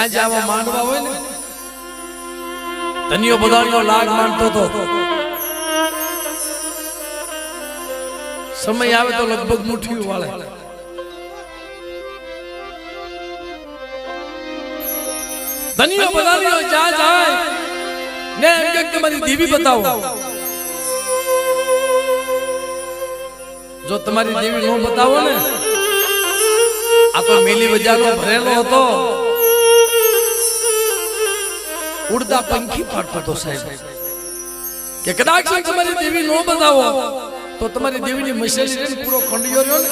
જ્યાં જ્યાં આવા માંડવા હોય ને ધનિયો બધાનો લાગ માંડતો હતો સમય આવે તો લગભગ મુઠ્ઠીઓ વાળે. ધનિયો બધાનો જ્યાં જાય ને એમ કે તમારી દેવી બતાવો. જો તમારી દેવી નો બતાવો ને આ તો મેલી બજારનો ભરેલો હતો. ઉડતા પંખી ફટફટો હતો સાહેબ. કે કદાચ તમારી દેવી નો બતાવો, તો તમારી દેવીની મસેલી પૂરો ખંડિયો રહ્યો ને.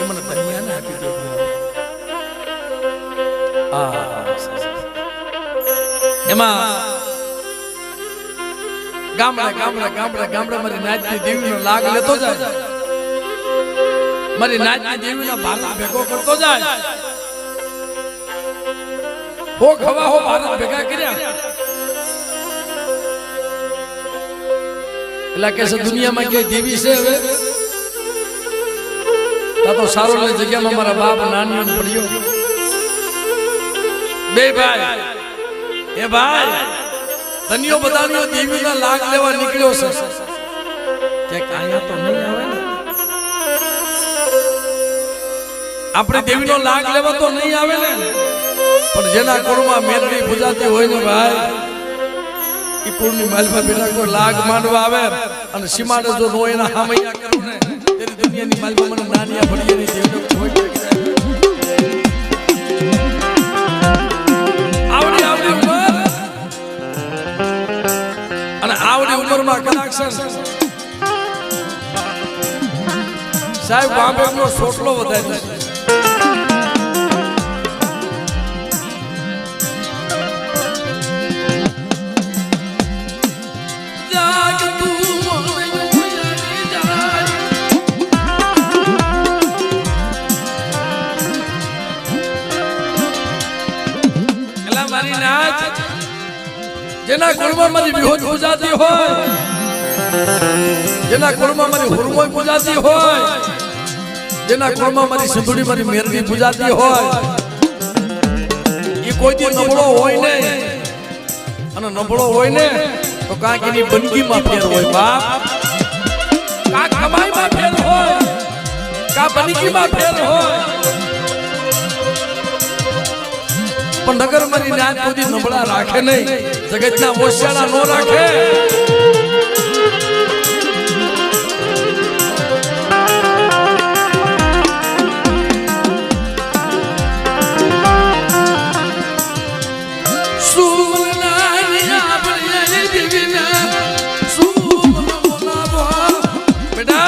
એ મને દરિયાને આપી દો. એમાં ગામડા ગામડા ગામડા ગામડા મારી નાચની દેવીનો લાગ લેતો જાય. મારી નાચની દેવીના ભાગ ભેગો કરતો જાય. હો ખવા હો ભારત ભેગા કર્યા. એટલે કે દુનિયામાં ક્યાંય દેવી છે હવે? તા તો સારો લે જગ્યામાં મારા બાપ નાનીઓ ને પડ્યો. બે ભાઈ. એ ભાઈ. તનિયો બધાનો દેવીના લાગ લેવા નીકળ્યો છે. કે કાયા તો નહીં આવે ને. આપણે દેવીનો લાગ લેવા તો નહીં આવે ને. પણ જેના કોળમાં મેરડી પૂજાતી હોય ને ભાઈ, ઈ પૂર્ણિ માલમાં બેટા કોઈ લાગ માંડવા આવે અને સીમાડે જો નો એના હામૈયા કરું ને દુનિયાની માલમાં મને નાનિયા ભડિયાની દેવનો હોય આવડી ઉંમરમાં છે. સાહેબ બાંબેનો સોટલો વધારે જેના કુળમાં મારી વિહોજ પૂજાતી હોય, જેના કુળમાં મારી હુરમોય પૂજાતી હોય, જેના કુળમાં મારી સિંધુડી મારી મેરવી પૂજાતી હોય એ કોઈ દી નબળો હોય ને, અને નબળો હોય ને, તો કાંઈક એની બંદગીમાં ફેર હોય, બાપ. કા કમાઈમાં ફેર હોય કા બંદગીમાં ફેર હોય. પણ નગર મારી નાચ સુધી નબળા રાખે નહીં. જગતના ઓશિયાળા નો રાખે સુમનાની આપણે દીવીના સુમન બોલાવો. બેટા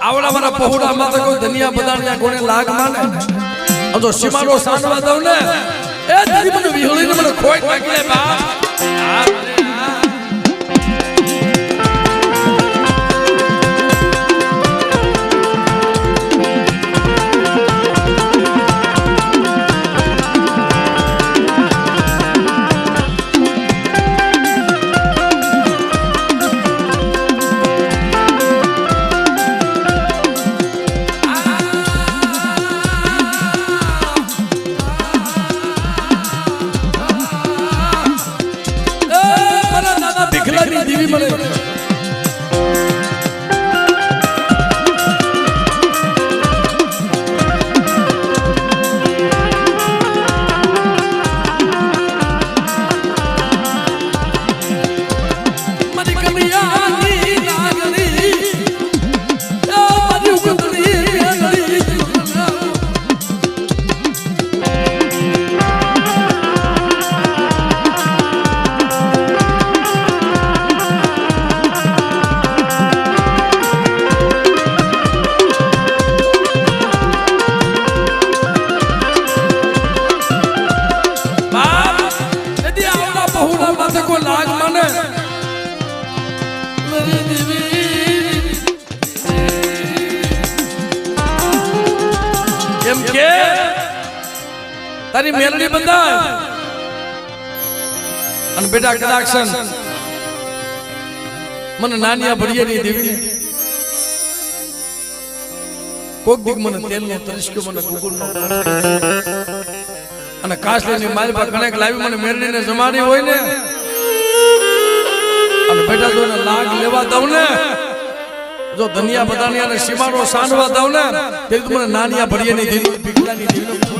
આવડા મારા પહોળા માતા કોઈ ધનિયા બધાને કોણે લાગ માને આ તો સીમાનો સાંડવા દઉં ને એ તારી મને વિહોળીને મને ખોટ નાખી લે બાપ. તારી મેલડી બંધાય. અને બેટા કદાક્ષન મને નાનિયા ભરિયાની દેવી કોક દીક મને તેલનો તરીસ્કો મને ગુગુલ નો અને કાસલીની મારી પાસે કણેક લાવી મને મેરડીને જમાડી હોય ને અને બેટા જો એને લાગ લેવા દઉં ને જો ધનિયા બધાની અને સીમાડો સાંડવા દઉં ને તે મને નાનિયા ભરીએની દીધી પીકલાની દીધીનો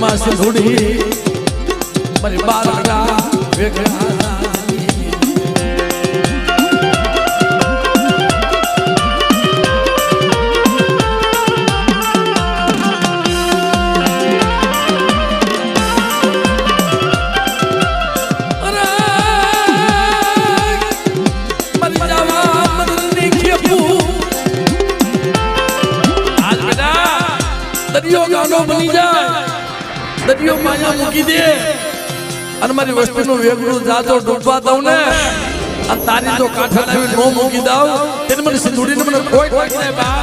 માસી ધૂળી મારી આજ બેટા દરિયો ગાંડો બની જાય. દરિયો માયા મૂકી દે. અને મારી વસ્તીનું વેગડું જાજો ડૂબવા દઉં ને. અને તારી જો કાંઠા લાવી નો મૂકી દઉં. તેને મને સિંધુડીને મને કોઈ કોઈ બા